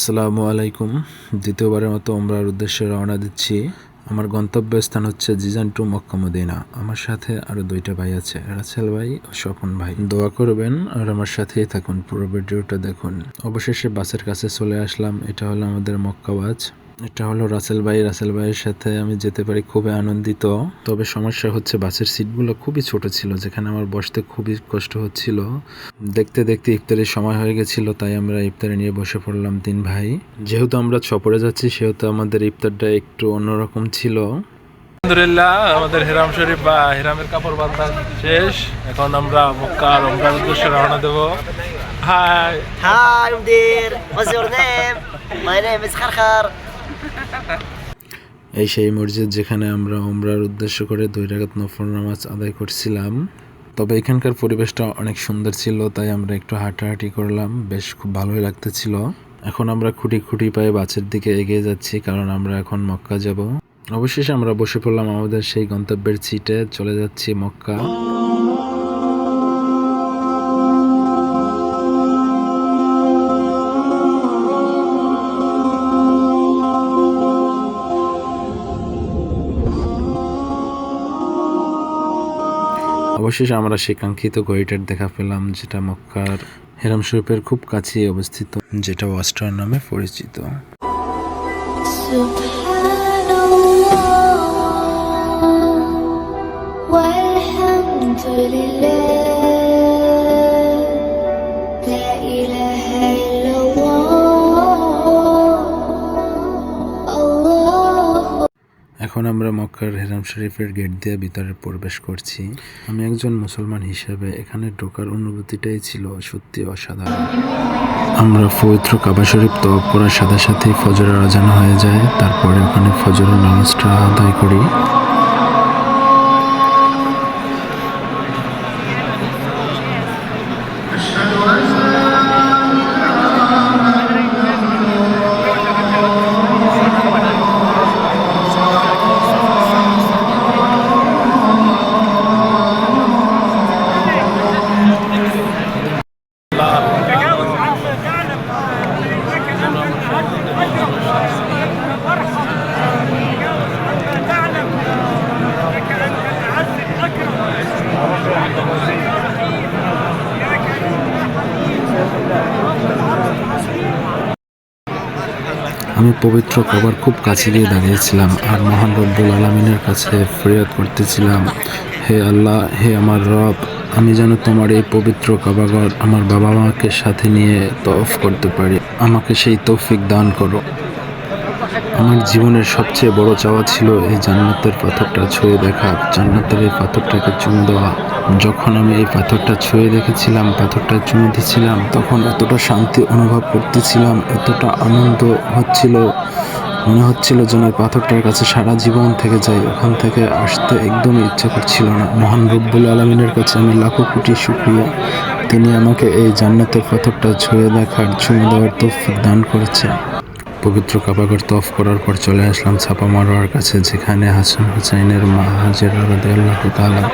আসসালামু আলাইকুম। দ্বিতীয়বারের মতো ওমরার উদ্দেশ্যে রওনা দিচ্ছি। আমার গন্তব্য স্থান হচ্ছে জিজান টু মক্কা মদিনা। আমার সাথে আরও দুইটা ভাই আছে, রাসেল ভাই ও স্বপন ভাই। দোয়া করবেন আর আমার সাথেই থাকুন, পুরো ভিডিওটা দেখুন। অবশেষে বাসের কাছে চলে আসলাম। এটা হলো আমাদের মক্কা বাস এটা হলো রাসেল ভাই রাসেল ভাইয়ের সাথে আমি যেতে পারি খুবই আনন্দিত তবে সমস্যা হচ্ছে বাসের সিটগুলো খুবই ছোট ছিল যেখানে আমার বসতে খুবই কষ্ট হচ্ছিল দেখতে দেখতে ইফতারের সময় হয়ে গেছিল তাই আমরা ইফতারে নিয়ে বসে পড়লাম তিন ভাই যেহেতু আমরা সফরে যাচ্ছি সেহেতু আমাদের ইফতারটা একটু অন্যরকম ছিল আলহামদুলিল্লাহ আমাদের হেরাম শরীফ বা হেরামের কাপড় বান্ধা শেষ এখন আমরা মক্কা রমজান উদ্দেশ্যে রওনা দেব hi Umdir. What's your name? My name is Kharkhar. এই সেই মসজিদ যেখানে আমরা ওমরার উদ্দেশ্য করে দুই রাকাত নফল নামাজ আদায় করছিলাম। তবে এখানকার পরিবেশটা অনেক সুন্দর ছিল, তাই আমরা একটু হাঁটাহাঁটি করলাম। বেশ খুব ভালোই লাগতেছিল। এখন আমরা খুঁটি খুঁটি পায়ে বাসের দিকে এগিয়ে যাচ্ছি, কারণ আমরা এখন মক্কা যাব। অবশেষে আমরা বসে পড়লাম আমাদের সেই গন্তব্যের সিটে চলে যাচ্ছি মক্কা। অবশেষে আমরা সেই কাঙ্ক্ষিত গড়িটার দেখা পেলাম যেটা মক্কার হেরাম শরীফের খুব কাছে অবস্থিত যেটা ওয়াস্টার নামে পরিচিত سبحان الله والحمد لله এখন আমরা মক্কার হেরাম শরীফের গেট দিয়ে ভিতরে প্রবেশ করছি। আমি একজন মুসলমান হিসেবে এখানে ঢোকার অনুভূতিটাই ছিল সত্যি অসাধারণ। আমরা পবিত্র কাবা শরীফ তো করার সাথে সাথেই ফজরের আজান হয়ে যায়। তারপরে ওখানে ফজরের নামাজটা আদায় করি। আমি পবিত্র কবার খুব কাছে গিয়ে দাঁড়িয়েছিলাম আর মহান রব্বুল আলমিনের কাছে ফরিয়াদ করতেছিলাম। হে আল্লাহ, হে আমার রব, আমি যেন তোমার এই পবিত্র কাবাগর আমার বাবা মাকে সাথে নিয়ে তফ করতে পারি। আমাকে সেই তৌফিক দান করো। আমার জীবনের সবচেয়ে বড় চাওয়া ছিল এই জান্নাতের পাথরটা ছুঁয়ে দেখা। জান্নাতের এই পাথরটাকে চুমু দেওয়া। যখন আমি এই পাথরটা ছুঁয়ে দেখেছিলাম, পাথরটা চুমু দিচ্ছিলাম তখন এতটা শান্তি অনুভব করতেছিলাম, এতটা আনন্দ হচ্ছিল, মনে হচ্ছিল যেন পাথরটার কাছে সারা জীবন থেকে যাই। ওখান থেকে আসতে একদমই ইচ্ছা করছিল না। মহান রব্বুল আলমিনের কাছে আমি লাখো কোটি শুক্রিয়া। তিনি আমাকে এই জান্নাতের পাথরটা ছুঁয়ে দেখার, চুমু দেওয়ার তৌফিক দান করেছে পবিত্র কাবাগর তফ করার পর চলে আসলাম ছাপা মারোয়ার কাছে, যেখানে হাসান হুসাইনের মা হাজের রাদিয়াল্লাহু তাআলা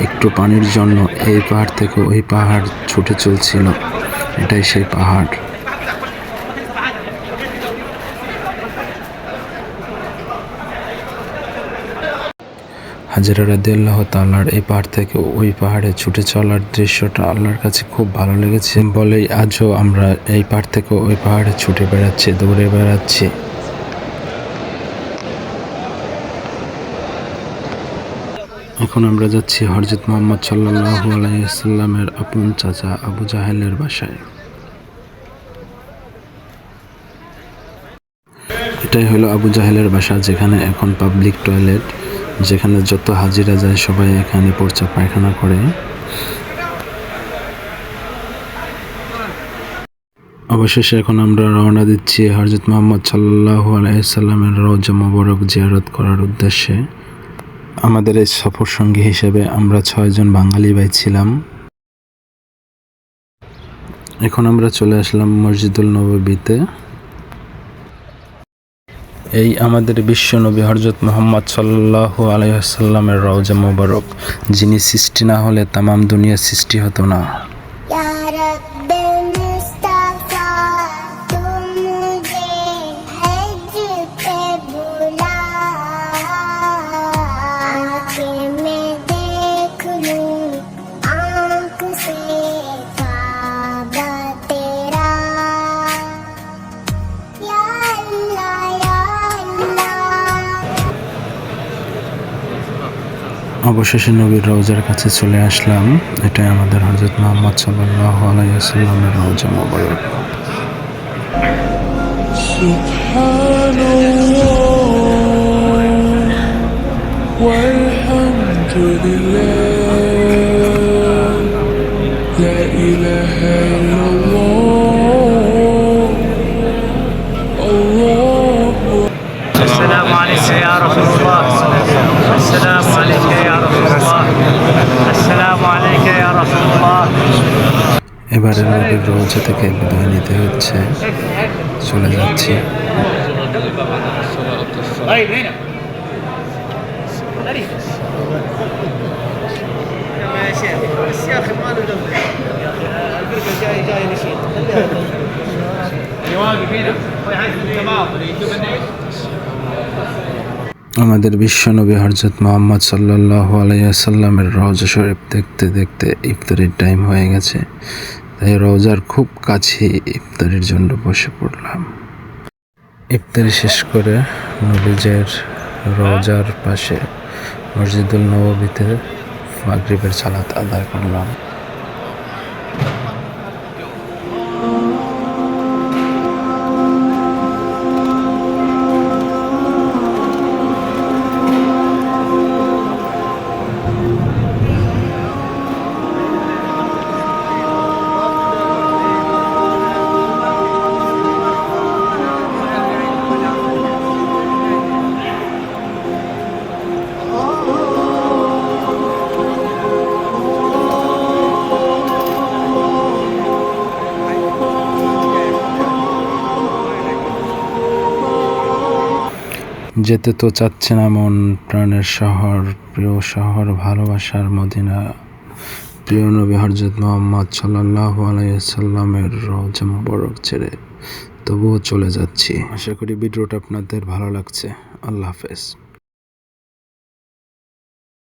একটু পানির জন্য এই পাহাড় থেকে ওই পাহাড় ছুটে চলছিল। এটাই সেই পাহাড়। হাজারা রাদিয়াল্লাহ তাআলার এই পাহাড় থেকে ওই পাহাড়ে ছুটে চলার দৃশ্যটা আল্লাহর কাছে খুব ভালো লেগেছে। বলেই আজও আমরা এই পাহাড় থেকে ওই পাহাড়ে ছুটে বেড়াচ্ছি, দৌড়ে বেড়াচ্ছি। এখন আমরা যাচ্ছি হরজত মোহাম্মদ সাল্লাল্লাহু আলাইহি সাল্লামের আপন চাচা আবু জাহেলের বাসায়। এটাই হলো আবু জাহেলের বাসা, যেখানে এখন পাবলিক টয়লেট। যেখানে যত হাজিরা যায় সবাই এখানে পড়চা পায়খানা করে। অবশেষে এখন আমরা রওনা দিচ্ছি হরজত মোহাম্মদ সাল্লাহ আলাইসাল্লামের রওজা মোবারক জিয়ারত করার উদ্দেশ্যে। আমাদের এই সফর সঙ্গী হিসেবে আমরা ছয়জন বাঙালি ভাই ছিলাম। এখন আমরা চলে আসলাম মসজিদুল নববীতে। এই আমাদের বিশ্ব নবী হরজত মোহাম্মদ সাল্লাহ আলাইসাল্লামের রওজা মোবারক, যিনি সৃষ্টি না হলে তামাম দুনিয়া সৃষ্টি হতো না। অবশেষে নবীর রওজার কাছে চলে আসলাম এটাই আমাদের হজরত মোহাম্মদ সাল্লাহ আলাইসাল্লামের রওজা মোবারক سبحان الله والحمد لله لا إله إلا الله الله السلام عليك يا رسول الله السلام عليك يا رسول الله السلام عليك يا رسول الله এবারে নবীর রওজা থেকে বিদায় নিতে হচ্ছে চলে যাচ্ছি আমাদের বিশ্বনবী হরজত মোহাম্মদ সাল্লাহ আলাইসাল্লামের রওজা শরীফ দেখতে দেখতে ইফতারির টাইম হয়ে গেছে। তাই রওজার খুব কাছে ইফতারির জন্য বসে পড়লাম। ইফতারি শেষ করে নবীজের রওজার পাশে মসজিদুল নববীতে মাগরিবের সালাত আদায় করলাম। যেতে তো চাচ্ছে না মন, প্রাণের শহর, প্রিয় শহর, ভালোবাসার মদিনা। প্রিয় নবী হরজত মোহাম্মদ সাল্লাহ আলাইসাল্লামের রওজা মোবারক ছেড়ে তবুও চলে যাচ্ছি। আশা করি ভিডিওটা আপনাদের ভালো লাগছে। আল্লাহ হাফেজ।